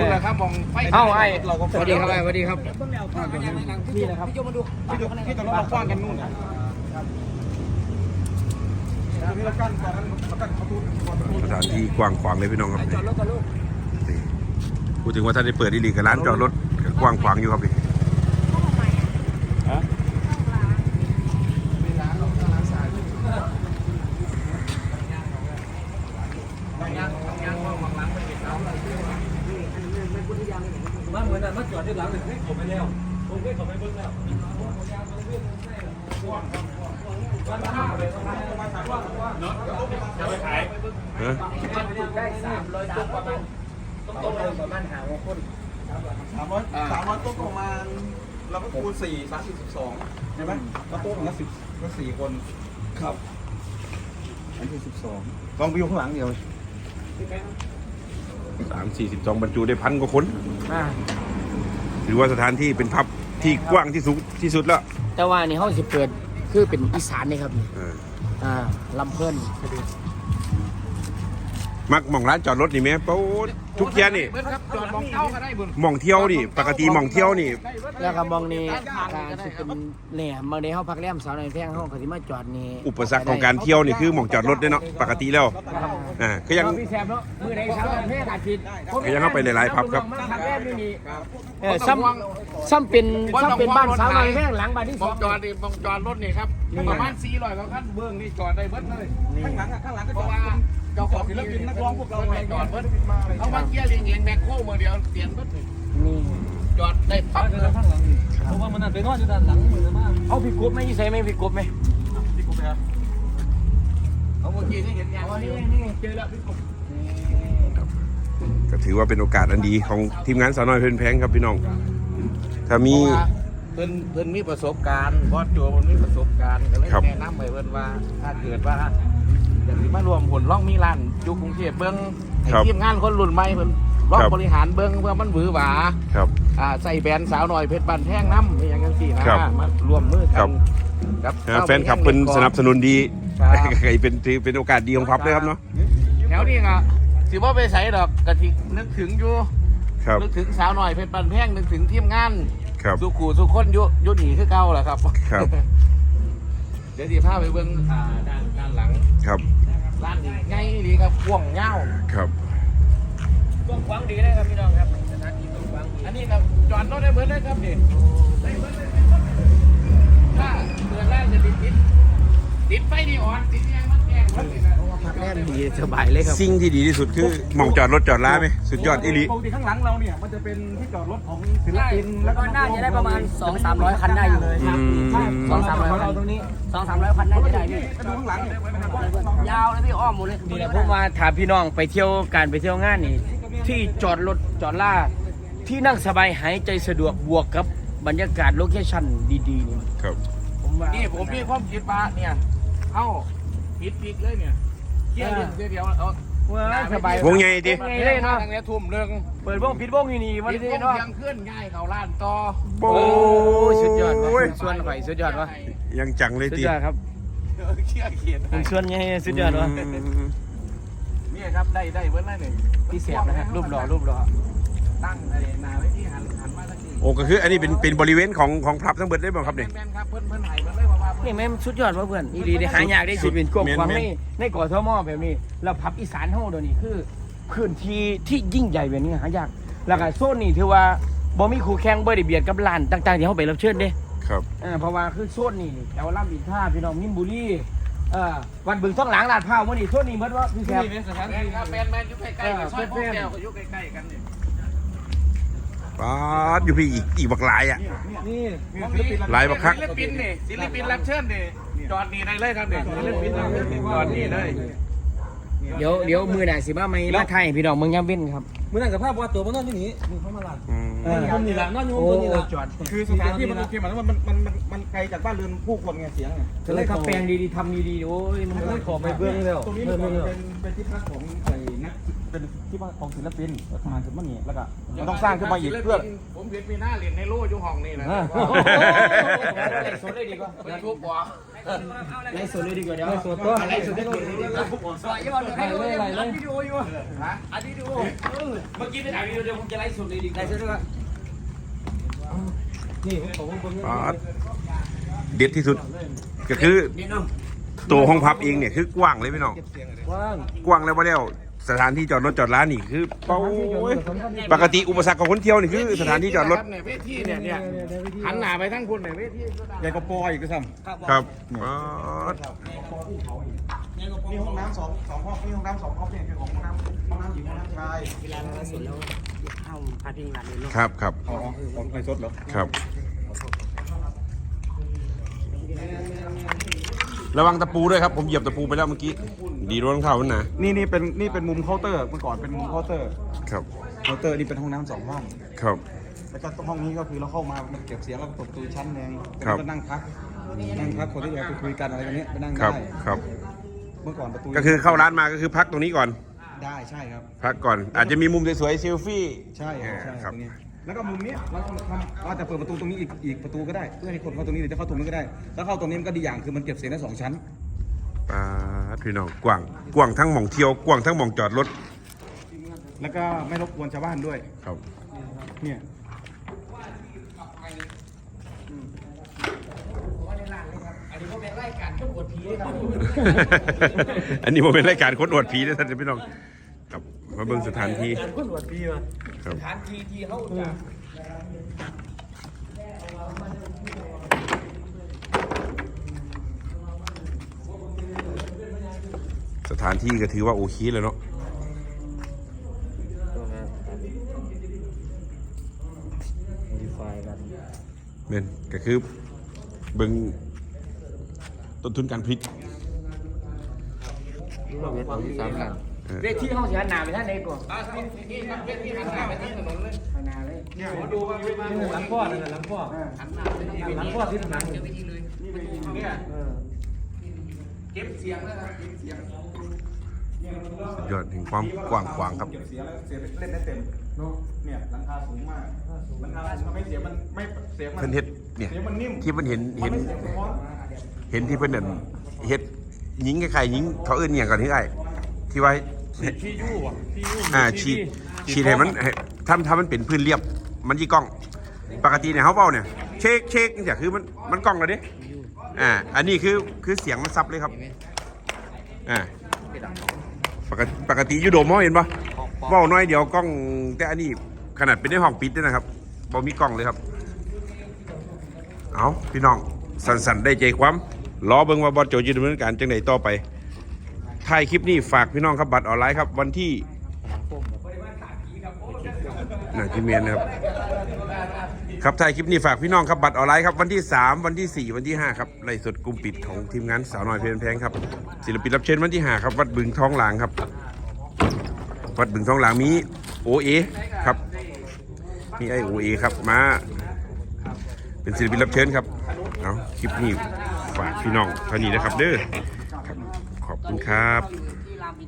คุณละครับมองไฟเอ้าไอ้เราก็สวัสดีครับไอ้สวัสดีครับนี่นะครับพี่โยมาดูพี่พี่ต้องเรากว้างกันนู่นครับนี่เรากั้นก่อนนั้นเรากั้นประตูก่อนประตูสถานที่กว้างขวางเลยพี่น้องครับนี่นี่พูดถึงว่าถ้าได้เปิดอีหลีกับร้านจอดรถก็กว้างขวางอยู่ครับนี่ มาเหมือนนั้นมาจอดที่หลังเลยเฮ้ยผมไปแล้วผมเฮ้ยผมไปเบิ้งแล้วเออได้สามร้อยตัวประมาณต้องตรงประมาณหาหกคนสามร้อยสามร้อยโต๊ะประมาณเราก็คูณสี่สามสิบสิบสองใช่ไหมแล้วโต๊ะของละสิบก็สี่คนครับอันที่สิบสองลองไปอยู่ข้างหลังเดียวสามสี่สิบสองบรรจุได้พันกว่าคนอ่า ถือว่าสถานที่เป็นพับที่กว้างที่สุดที่สุดแล้วแต่ว่านี่เขาสิเปิดคือเป็นอีสานนี่ครับนี่เอออ่าลำเพิ่น มักหมองร้านจอดรถนี่ไหมเป้าทุกเที่ยนี่เบิร์ดครับจอดมองเก้าก็ได้บุญหมองเที่ยวนี่ ปกติหมองเที่ยวนี่ แล้วก็มองนี่การสิเป็นแหน่บางทีเขาพักแรมสาวในอยแพงเขาก็สิมาจอดนี่อุปสรรคของการเที่ยวนี่คือหมองจอดรถเด้เนาะปกติแล้วอ่าก็ยัง พี่แซมเนาะมือไหนสาวในอยแพงอาทิตย์ก็ยังเข้าไปหลายๆพับครับมาพักแรมนี่นี่เออซ้ำซ้ำเป็นซ้ำเป็นบ้านสาวในอยแพงหลังบ้านที่สมอองงจอดดิมองจอดรถนี่ครับประมาณสี่ร้อยกว่าคันเบื้องนี่จอดได้เบิร์ดเลย ข้างหลังข้างหลังก็จอด เจ้าของศิลปินนักร้องพวกเราจอดเบิร์ดเอามาเกียร์เรียงเองแม็กโค้เมื่อเดียวเปลี่ยนเบิร์ดนี่จอดได้ปั๊บเดินข้างหลังนี่เพราะว่ามันนั่นไปนอนอยู่ด้านหลังมือมากเอาพี่กบไหมยี่ใส่ไหมพี่กบไหมที่กูไปครับเอาเมื่อกี้นี่เห็นยังอ๋อนี่นี่นี่เจอแล้วพี่กบก็ถือว่าเป็นโอกาสอันดีของทีมงานสาวน้อยเพลินแพงครับพี่น้อง ถ้ามีเพิ่นเพิ่นมีประสบการณ์บอสโจมันมีประสบการณ์ก็เลยครับแนะนำไปเพิ่นว่าถ้าเกิดว่า อยากสิมารวมผลร่องมีร้านอยู่กรุงเทพเบิ่งให้ทีมงานคนรุ่นใหม่เพิ่นร่องบริหารเบิ่งเพื่อมันหวือหวาครับ อ่าใส่แบรนด์สาวหน่อยเพชรบันแท่งน้ำนี่อย่างกันสี่นะครับมารวมมือครักับนกับนะแฟนคลับเป็นสนับสนุนดีครับเป็นถือเป็นโอกาสดีของพับเลยครับเนาะแถวนี้ก็สิว่าไปใส่ดอกกะทินึกถึงอยู่ครับนึกถึงสาวหน่อยเพชรบันแท่งนึกถึงทีมงานครับ สุขูสุขคนอยุยุหนีคือเก่าแหละครับ ครับ เดี๋ยวสิพาไปเบิ่งอ่าด้านด้านหลังครับร้านนี้ง่ายดีครับกว้างเงาวครับกว้างขวางดีเลยครับพี่น้องครับสถานที่กว้างขวางดีอันนี้ครับจอดรถได้เบิดเลยครับนี่ได้เบิดเลยถ้าเปิดร้านจะติดติดติดไฟนี่อ่อนติด ยังมันแกงมันนี่นะพักแรมดีสบายเลยครับ สิ่งที่ดีที่สุดคือหมองจอดรถจอดล้าไหมสุดยอดอีหลีปกติข้างหลังเราเนี่ยมันจะเป็นที่จอดรถของศิลได้ปินแล้วก็น่าจะได้ประมาณ 2 3 0 0 คันได้อยู่เลยอืมสองสามร้อยคันตรงนี้สองสามร้อยคันน่าจะได้พี่ไปดูข้างหลังเนี่ยยาวเลยพี่อ้อมหมดเลยนี่แหละผมมาถามพี่น้องไปเที่ยวการไปเที่ยวงานนี่ที่จอดรถจอดล่าที่นั่งสบายหายใจสะดวกบวกกับบรรยากาศโลเคชั่นดีๆนี่ครับผมว่านี่ผมมีความคิดว่าเนี่ยเข้า ปิดปิดเลยเนี่ยเที่ยวเดียวเดียวเอาว่าสบายวงใหญ่ดิไงเลยเนาะตั้งแต่ทุ่มเรื่องเปิดวงปิดวงอยู่นี่วันปิดนี้วงเนาะเที่ยงขึ้นง่ายเขาล้านต่อโอ้โอ้ยสุดยอดว่ะยส่วนไข่สุดยอดวะยังจังเลยสุดตียอดครับเชี่ยเขียนผมส่วนไงสุดยอดวะนี่ครับได้ได้เบิ้ลได้หนึ่งพี่เสียบนะครับรูปหล่อรูปหล่อตั้งไอ้นาไว้ที่หันหันมาทังทีโอ้ก็คืออันนี้เป็นเป็นบริเวณของของพลับทั้งหมดได้ไหมครับเนี่ยแม่นๆครับเพิ่นเพิ่นไห้เพิ่นเลยบอกว่าเพิ่ นนี่แม่งสุดยอดวะเพื่อนอีหลีได้หายากได้สุดเป็นกบแม่นความแม่นในในก่อทมอแบบนี้แล้วพับอีสานเฮาเดี๋ยวนี้คือพื้นที่ที่ยิ่งใหญ่แบบนี้หายากแล้วก็โซนนี้ถือว่าบ่มีคู่แข่งบ่ได้เบียดกับร้านต่างๆที่เฮาไปรับเชิญเด้ครับเออเพราะว่าคือโซนนี้นี่แถวลำบินท่าพี่น้องมินบุรีเออวันบึงต้องหลังลาดพร้าวมื้อนี้โซนนี้หมดว่าพี่แซมนี่เป็นสถานที่ครับแมนแมนอยู่ใกล้ๆกับซอยพวกแก้วก็อยู่ใกล้ๆกันนี่ ป๊าดอยู่พี่อีกอีกบักหลายอะ นี่หลายบักคัก ศิลปินนี่ศิลปินรับเชิญนี่จอดนี่ได้เลยครับนี่ศิลปินรับเชิญนี่จอดนี่เลยเดี๋ยวเดี๋ยวมื้อหน้าสิมาใหม่มาไทยพี่น้องเมืองยามเว้นครับมือนั่งกับภาพว่าตัวมันนอนที่นี่มึงเข้ามาหลังอืมเออคนนี่หลังนอนอยู่โอ้ตัวนี่หลังจอดคือสถานที่มันโอเคมันมันมันมันมันไกลจากบ้านเรือนผู้คนไงเสียงไงก็เลยขับแปลงดีๆทำดีๆโอ้ยมันไม่ขอไปเบื้องแล้วตรงนี้เบื้องมันแล้วเป็นเป็นที่พักของไอ้นัก เป็นที่ว่าของศิลปินเราทำงานขึ้นมานี่แล้วก็มันต้องสร้างขึ้นมาอีกเพื่อ ผมเห็นมีหน้าเหรียญในโล่อยู่ห้องนี่นะไล่สดเลยดีกว่ามันทุบหัวไล่สดเลยดีกว่าเดี๋ยวไล่สดตัวไล่สดได้ก่อนเลยดีกว่าไล่เลยไล่เลยวิดีโออยู่ฮะอันนี้ดูเมื่อกี้ไปถ่ายวิดีโอเดี๋ยวผมจะไล่สดเลยดีกว่าไล่สดดีกว่านี่ผมผมผมปาดเด็ดที่สุด ก็คือนี่น้องตัวห้องพับเองเนี่ยคือกว้างเลยพี่น้องว่างกว้างแล้วว่าแล้ว สถานที่จอดรถจอดร้านนี่คือเป้าปกติอุปสรรคของคนเที่ยวนี่คือสถานที่จอดรถ เนี่ยเวทีเนี่ยเนี่ยหันหน้าไปทั้งคุณเนี่ยเวทีใหญ่กว่าปออีกก็ซ้ครับปาดำมีห้องน้ำสองสองห้องมีห้องน้ำสองห้องเนี่ยคือของห้องน้ำห้องน้ำหญิงห้องน้ำชายเวลาเราสดแล้วเข้าพาร์ทติ้งร้านเลยเนาะครับครับอ๋อของไฟสดเหรอครับ ระวังตะปูด้วยครับ ผมเหยียบตะปูไปแล้วเมื่อกี้ ดีรถรองเท้ามันหนะนี่นี่เป็นนี่เป็นมุมเคาน์เตอร์เมื่อก่อนเป็นมุมเคาน์เตอร์ครับ เคาน์เตอร์นี่เป็นห้องน้ำสองห้อง ครับ แล้วก็ห้องนี้ก็คือเราเข้ามามันเก็บเสียงแล้วก็ตกตูชั้นหนึงครับ ก็นั่งพักนั่งพักคนที่อยากไปคุยกันอะไรแบบนี้ไปนั่งครับ ได้ครับ เมื่อก่อนประตูก็คือเข้าร้านมาก็คือพักตรงนี้ก่อน ได้ใช่ครับ พักก่อน อาจจะมีมุมสวยๆเซลฟี่ ใช่ครับใช่ครับ ตรงนี้ แล้วก็มุมนี้เราทำเราจะเปิดประตูตรงนี้อีกอีกประตูก็ได้ เพื่อให้คนเข้าตรงนี้หรือจะเข้าตรงนี้ก็ได้ แล้วเข้าตรงนี้มันก็ดีอย่างคือมันเก็บเสียงได้สองชั้นปาดพี่น้องกว้างกว้างทั้งหม่องเที่ยวกว้างทั้งหม่องจอดรถแล้วก็ไม่รบกวนชาวบ้านด้วย ครับเนี่ยอันนี้ก็เป็นรายการทุกบทผีเลยครับอันนี้ผมเป็นรายการคนอวดผีนะท่านพี่น้องครับมาเบิ่งสถานที่ การคนหวดปีมาครับ สถานที่ที่เขาจะสถานที่ก็ถือว่าโอเคเลยเนาะดีไฟกันเมนก็คือเบิ่งต้นทุนการผลิตเราเวทีสามหลัง เออเวทีเขาจะหันหน้าไปทางไหนก่อนนี่มันเวทีหันหน้าไปที่ถนนเลยหันหน้าเลยเนี่ยมาดูว่าเวทีนี่หลังพ่อนั่นหลังพ่อหันหน้าไปที่เวหลังทีพ่อที่หลังเจอเวทีเลยเนี่ยเออเก็บเสียงนะครับเก็บเสียงสุดยอดถึงความกว้างขวางครับเก็บเสียงแล้วเสียงเล่นได้เต็มเนาะเนี่ยหลังคาสูงมากหลังคาสูงทำให้เสียงมันไม่เสียงมันเพิ่นเฮ็ดเนี่ยเสียงมันนิ่มที่เพิ่นเห็นมัเห็นนไม่เสียงสะท้อนเห็นที่เพิ่นนั่นเฮ็ดยิงคล้ายๆยิงเขาเอื้นอหย่างก่อนที่ไอ้ ที่ว่าที่ยู่อะที่ยู่อ่าฉีดฉีดให้มันให้ทำทำมันเป็นพื้นเรียบ มันยี่กล้อง ปกติเนี่ยเขาเบาเนี่ยเช็คเช็คนี่คือมันมันกล้องเลยดิอ่าอันนี้คือคือเสียงมันซับเลยครับอ่าปกติปกติอยูโดมเขาเห็นปะเบาน้อยเดียวกล้อง แต่อันนี้ขนาดเป็นในห้องปิดด้วยนะครับบ่มีกล้องเลยครับ เอาพี่น้องสันๆได้ใจความรอเบิ่งว่าบอสโจจะดำเนินการจังไดต่อไป ถ่ายคลิปนี้ฝากพี่น้องครับบัตรออนไลน์ครับ วันที่น่าจะเมียนนะครับ ครับถ่ายคลิปนี้ฝากพี่น้องครับบัตรออนไลน์ครับวันที่ 3 วันที่ 4 วันที่ 5 ครับไล่สดกลุ่มปิดของทีมงานสาวน้อยเพลินแพงครับ ศิลปินรับเชิญวันที่ 5 ครับ วัดบึงท้องหลางครับ วัดบึงท้องหลางมีโอเอครับ มีไอโอเอครับมาเป็นศิลปินรับเชิญครับเอาคลิปนี้ฝากพี่น้องเท่านี้นะครับเด้อ ขอบคุณครับ